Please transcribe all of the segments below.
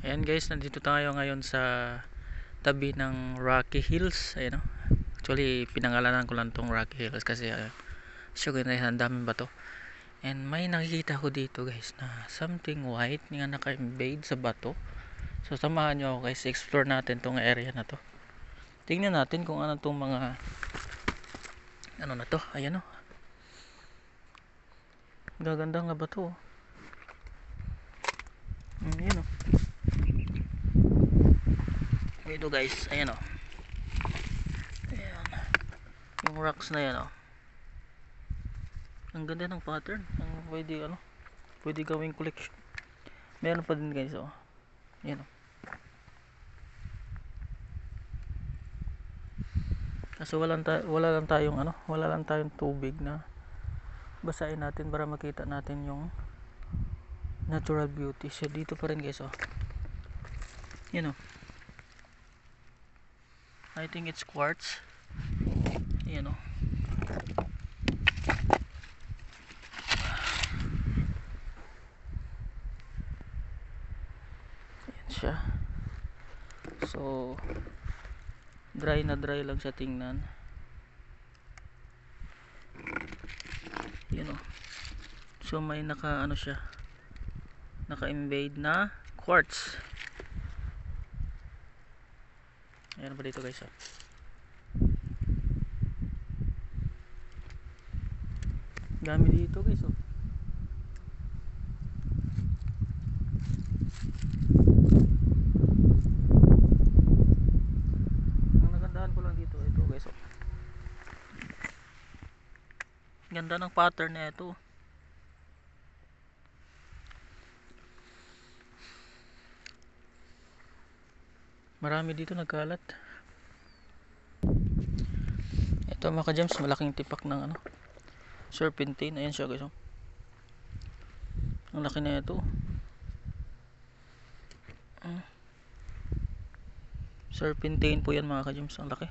Ayan guys, nandito tayo ngayon sa tabi ng Rocky Hills. Ayan o. Actually, pinangalanan ko lang tong Rocky Hills kasi uh, sure na ang daming bato. And may nakikita ko dito guys na something white nga naka-invade sa bato. So samahan nyo ako guys, explore natin tong area na to. Tingnan natin kung ano tong mga ano na to. Ayan o. Gaganda nga ba to? Mm, yun o. Ito guys, ayan o. Ayan. Yung rocks na yan o. Ang ganda ng pattern. Ang pwede ano, pwede gawing collection. Meron pa din guys o. Ayan o. Kaso wala wala lang tayong ano, wala lang tayong tubig na basahin natin para makita natin yung natural beauty. So dito pa rin guys oh. Yan oh. I think it's quartz. Yan oh. Yan siya. So dry na dry lang siya tingnan. Yan oh. So may naka ano siya naka-invade na quartz. Ayan pa dito guys. Oh. Dami dito guys. Oh. Ang nagandahan ko lang dito ito guys. Oh. Ganda ng pattern na ito. Marami dito nagkalat ito mga ka-gems malaking tipak ng ano serpentine ayan siya guys oh. ang laki na ito Ah. serpentine po yan mga ka-gems ang laki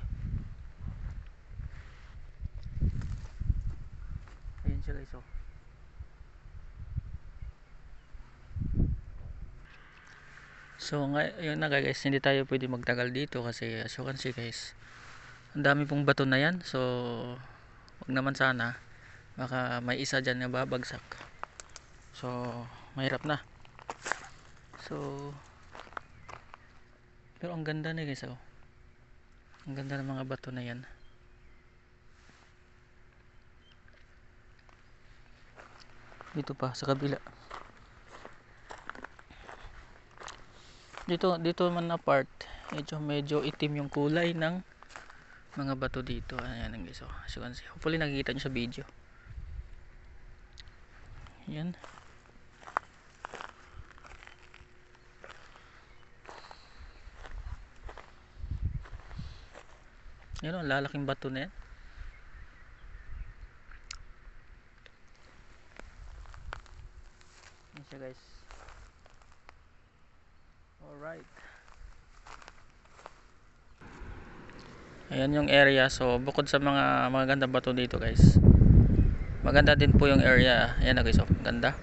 ayan siya guys oh. So nga, yun na guys, hindi tayo pwede magtagal dito kasi as you can see guys, ang dami pong bato na yan. So, wag naman sana, baka may isa dyan na babagsak. So, mahirap na. So, pero ang ganda na guys, oh. Ang ganda ng mga bato na yan. Dito pa, sa kabila. Dito dito man na part. Medyo medyo itim yung kulay ng mga bato dito. Ayan ang guys oh. as you hopefully nakikita nyo sa video. Yan yan o lalaking bato na yan. Yan siya guys Alright. Ayan yung area. So, bukod sa mga maganda bato dito guys. Maganda din po yung area. Ayan na guys. Oh. Ganda.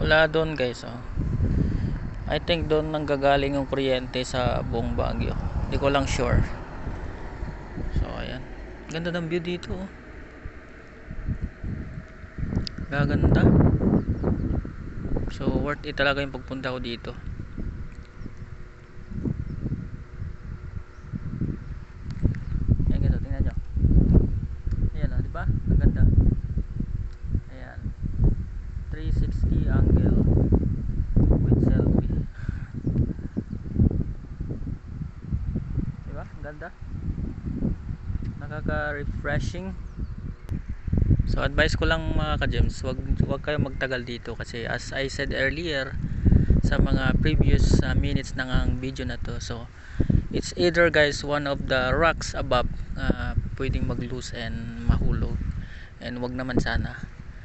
Wala doon guys. Oh. I think doon nanggagaling yung kuryente sa buong Baguio. Hindi ko lang sure. So, ayan. Ganda ng view dito. Oh. Gaganda. So worth it talaga yung pagpunta ko dito. Ayan guys, tingnan nyo. Ayan di ba? Ang ganda. Ayan. 360 angle with selfie. Di ba? Ang ganda. Nakaka-refreshing. So advice ko lang mga ka-gems, wag wag kayo magtagal dito kasi as I said earlier sa mga previous uh, minutes ng ang video na to. So it's either guys one of the rocks above uh, pwedeng mag-loose and mahulog and wag naman sana.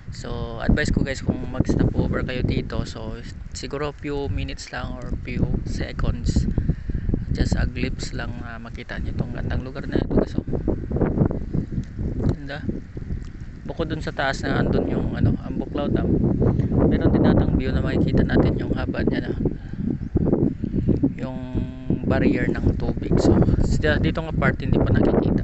So advice ko guys kung mag-stop over kayo dito so siguro few minutes lang or few seconds just a glimpse lang uh, makita niyo tong gandang lugar na ito guys. Oh. Ganda bukod dun sa taas na andun yung ano buk Baclaw Dam meron din natang view na makikita natin yung haba niya na yung barrier ng tubig. So dito nga part hindi pa nakikita